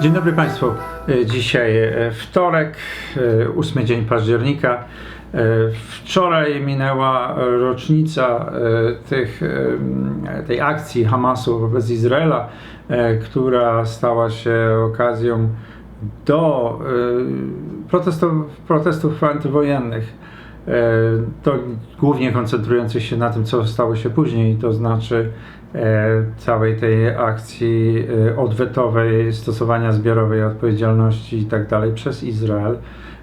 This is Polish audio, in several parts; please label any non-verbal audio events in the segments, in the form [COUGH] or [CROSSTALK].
Dzień dobry Państwu. E, Dzisiaj e, wtorek, e, ósmy dzień października. Wczoraj minęła rocznica tych, tej akcji Hamasu wobec Izraela, która stała się okazją do protestów, protestów antywojennych. E, To głównie koncentrujących się na tym, co stało się później, to znaczy e, całej tej akcji e, odwetowej, stosowania zbiorowej odpowiedzialności i tak dalej przez Izrael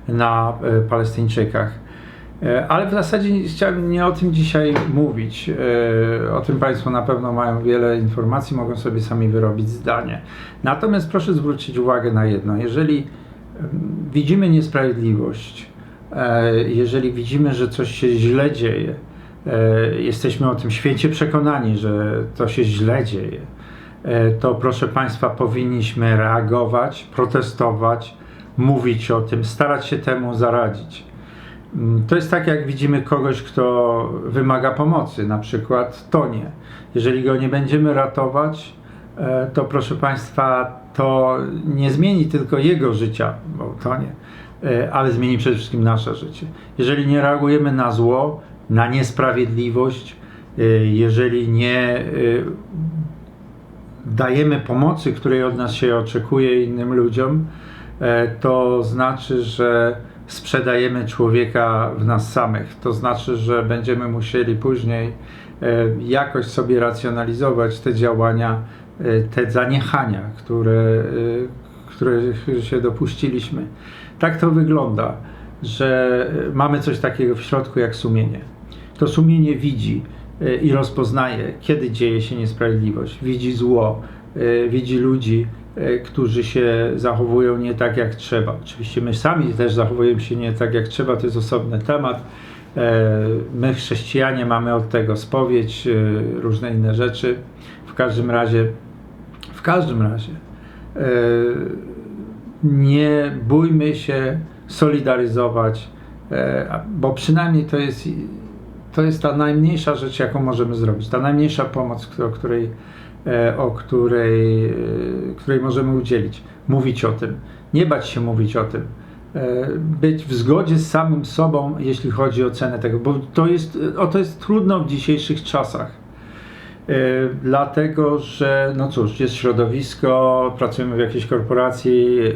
na Palestyńczykach. Ale w zasadzie chciałem nie o tym dzisiaj mówić. O tym Państwo na pewno mają wiele informacji, mogą sobie sami wyrobić zdanie. Natomiast proszę zwrócić uwagę na jedno. Jeżeli em, widzimy niesprawiedliwość, jeżeli widzimy, że coś się źle dzieje, e, jesteśmy o tym święcie przekonani, że to się źle dzieje, e, to proszę Państwa, powinniśmy reagować, protestować, mówić o tym, starać się temu zaradzić. Mm, To jest tak, jak widzimy kogoś, kto wymaga pomocy, na przykład tonie. Jeżeli go nie będziemy ratować, e, to proszę Państwa, to nie zmieni tylko jego życia, bo tonie, e, ale zmieni przede wszystkim nasze życie. Jeżeli nie reagujemy na zło, na niesprawiedliwość, e, jeżeli nie e, dajemy pomocy, której od nas się oczekuje innym ludziom, e, to znaczy, że sprzedajemy człowieka w nas samych. To znaczy, że będziemy musieli później e, jakoś sobie racjonalizować te działania, e, te zaniechania, które, e, których się dopuściliśmy. Tak to wygląda, że e, mamy coś takiego w środku jak sumienie. To sumienie widzi e, i rozpoznaje, kiedy dzieje się niesprawiedliwość, widzi zło, e, widzi ludzi, którzy się zachowują nie tak jak trzeba. Oczywiście my sami też zachowujemy się nie tak jak trzeba, to jest osobny temat. My, chrześcijanie, mamy od tego spowiedź, różne inne rzeczy. W każdym razie, w każdym razie, nie bójmy się solidaryzować, e, bo przynajmniej to jest, to jest ta najmniejsza rzecz, jaką możemy zrobić. Ta najmniejsza pomoc, o której, e, o której, e, której możemy udzielić. Mówić o tym, nie bać się mówić o tym. Być w zgodzie z samym sobą, jeśli chodzi o cenę tego, bo to jest, o to jest trudno w dzisiejszych czasach. E, Dlatego, że no cóż, jest środowisko, pracujemy w jakiejś korporacji, e,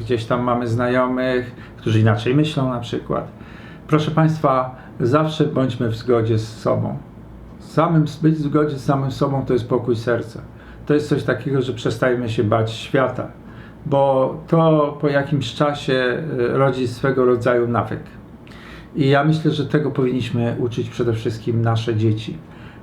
gdzieś tam mamy znajomych, którzy inaczej myślą na przykład. Proszę Państwa, zawsze bądźmy w zgodzie z sobą. Samym, być w zgodzie z samym sobą to jest pokój serca. To jest coś takiego, że przestajemy się bać świata, bo to po jakimś czasie e, rodzi swego rodzaju nawyk. I ja myślę, że tego powinniśmy uczyć przede wszystkim nasze dzieci,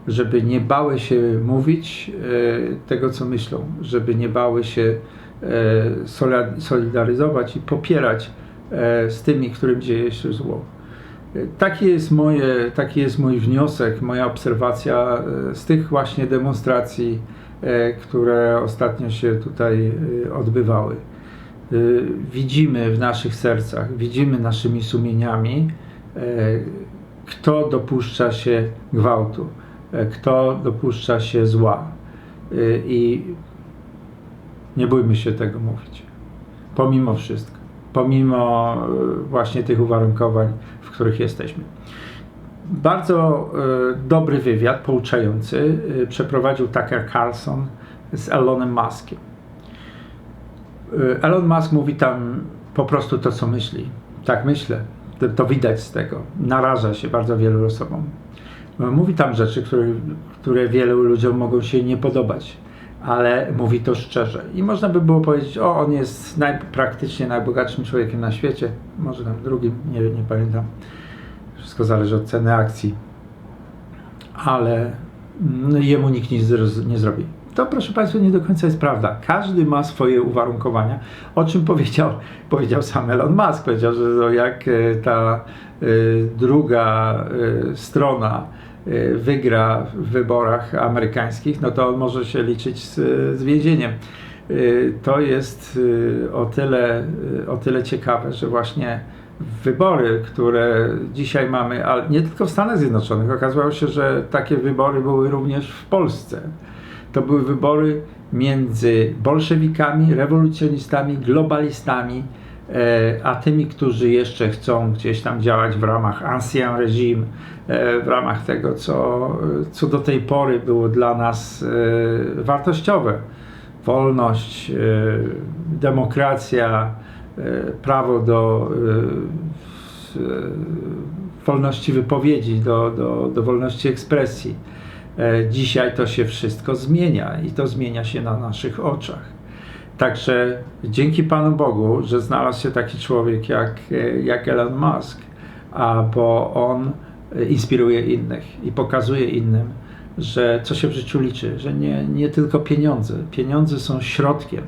żeby nie bały się mówić e, tego, co myślą, żeby nie bały się e, solidaryzować i popierać e, z tymi, którym dzieje się zło. Taki jest, moje, taki jest mój wniosek, moja obserwacja z tych właśnie demonstracji, które ostatnio się tutaj odbywały. Widzimy w naszych sercach, widzimy naszymi sumieniami, kto dopuszcza się gwałtu, kto dopuszcza się zła. E, I nie bójmy się tego mówić. Pomimo wszystko, pomimo e, właśnie tych uwarunkowań, w których jesteśmy. Bardzo e, dobry wywiad, pouczający, e, przeprowadził Tucker Carlson z Elonem Muskiem. E, Elon Musk mówi tam po prostu to, co myśli. Tak myślę. To, to widać z tego. Naraża się bardzo wielu osobom. Mówi tam rzeczy, które, które wielu ludziom mogą się nie podobać, ale mówi to szczerze. I można by było powiedzieć, o, on jest naj, praktycznie najbogatszym człowiekiem na świecie, może tam drugim, nie, nie pamiętam. Wszystko zależy od ceny akcji. Ale mm, jemu nikt nic nie zrobi. To proszę Państwa nie do końca jest prawda. Każdy ma swoje uwarunkowania, o czym powiedział, [LAUGHS] powiedział sam Elon Musk. Powiedział, że jak e, ta e, druga e, strona wygra w wyborach amerykańskich, no to on może się liczyć z, z więzieniem. To jest o tyle, o tyle ciekawe, że właśnie wybory, które dzisiaj mamy, ale nie tylko w Stanach Zjednoczonych, okazało się, że takie wybory były również w Polsce. To były wybory między bolszewikami, rewolucjonistami, globalistami, e, a tymi, którzy jeszcze chcą gdzieś tam działać w ramach ancien regime, e, w ramach tego, co, co do tej pory było dla nas e, wartościowe. Wolność, demokracja, prawo do wolności wypowiedzi, do, do, do wolności ekspresji. E, Dzisiaj to się wszystko zmienia i to zmienia się na naszych oczach. Także dzięki Panu Bogu, że znalazł się taki człowiek jak, e, jak Elon Musk, a bo on e, inspiruje innych i pokazuje innym, że co się w życiu liczy, że nie, nie tylko pieniądze. Pieniądze są środkiem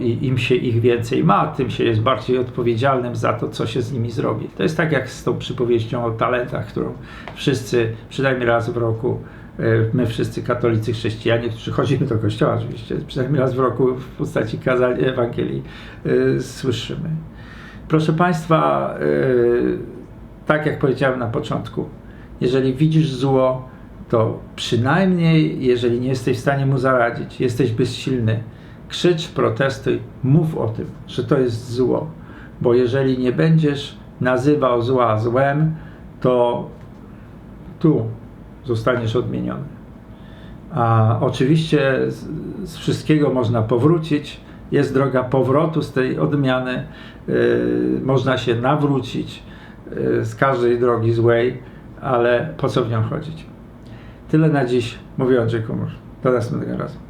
i im się ich więcej ma, tym się jest bardziej odpowiedzialnym za to, co się z nimi zrobi. To jest tak jak z tą przypowieścią o talentach, którą wszyscy przynajmniej raz w roku, e, my wszyscy katolicy, chrześcijanie, którzy chodzimy do kościoła oczywiście, przynajmniej raz w roku w postaci kazań Ewangelii e, słyszymy. Proszę Państwa, e, tak jak powiedziałem na początku, jeżeli widzisz zło, to przynajmniej, jeżeli nie jesteś w stanie mu zaradzić, jesteś bezsilny, krzycz, protestuj, mów o tym, że to jest zło. Bo jeżeli nie będziesz nazywał zła złem, to tu zostaniesz odmieniony. A oczywiście z, z wszystkiego można powrócić. Jest droga powrotu z tej odmiany. Yy, można się nawrócić yy, z każdej drogi złej, ale po co w nią chodzić? Tyle na dziś. Mówił Andrzej Kumur. Do następnego razu.